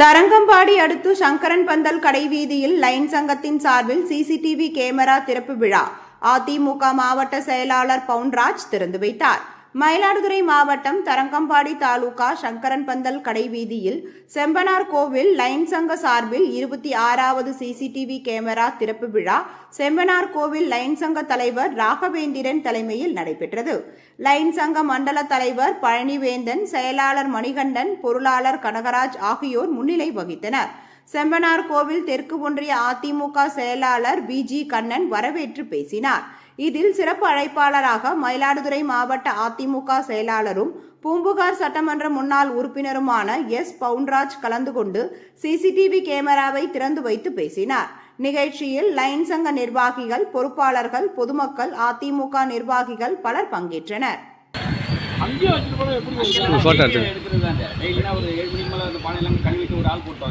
தரங்கம்பாடி அடுத்து சங்கரன் பந்தல் கடை வீதியில் லைன் சங்கத்தின் சார்பில் சிசிடிவி கேமரா திறப்பு விழா. அதிமுக மாவட்ட செயலாளர் பவுன்ராஜ் திறந்து வைத்தார். மயிலாடுதுறை மாவட்டம் தரங்கம்பாடி தாலுகா சங்கரன் பந்தல் கடை வீதியில் செம்பனார் கோவில் லைன் சங்க சார்பில் இருபத்தி ஆறாவது சிசிடிவி கேமரா திறப்பு விழா செம்பனார் கோவில் லைன் சங்க தலைவர் ராகவேந்திரன் தலைமையில் நடைபெற்றது. லைன் சங்க மண்டல தலைவர் பழனிவேந்தன் செயலாளர் மணிகண்டன் பொருளாளர் கனகராஜ் ஆகியோர் முன்னிலை வகித்தனர். செம்பனார் கோவில் தெற்கு ஒன்றிய அதிமுக செயலாளர் பிஜி கண்ணன் வரவேற்று பேசினார். இதில் சிறப்பு அழைப்பாளராக மயிலாடுதுறை மாவட்ட அதிமுக செயலாளரும் பூம்புகார் சட்டமன்ற முன்னாள் உறுப்பினருமான எஸ். பவுன்ராஜ் கலந்து கொண்டு சிசிடிவி கேமராவை திறந்து வைத்து பேசினார். நிகழ்ச்சியில் லைன் சங்க நிர்வாகிகள் பொறுப்பாளர்கள் பொதுமக்கள் அதிமுக நிர்வாகிகள் பலர் பங்கேற்றனர்? ஒரு ஆள் போட்டு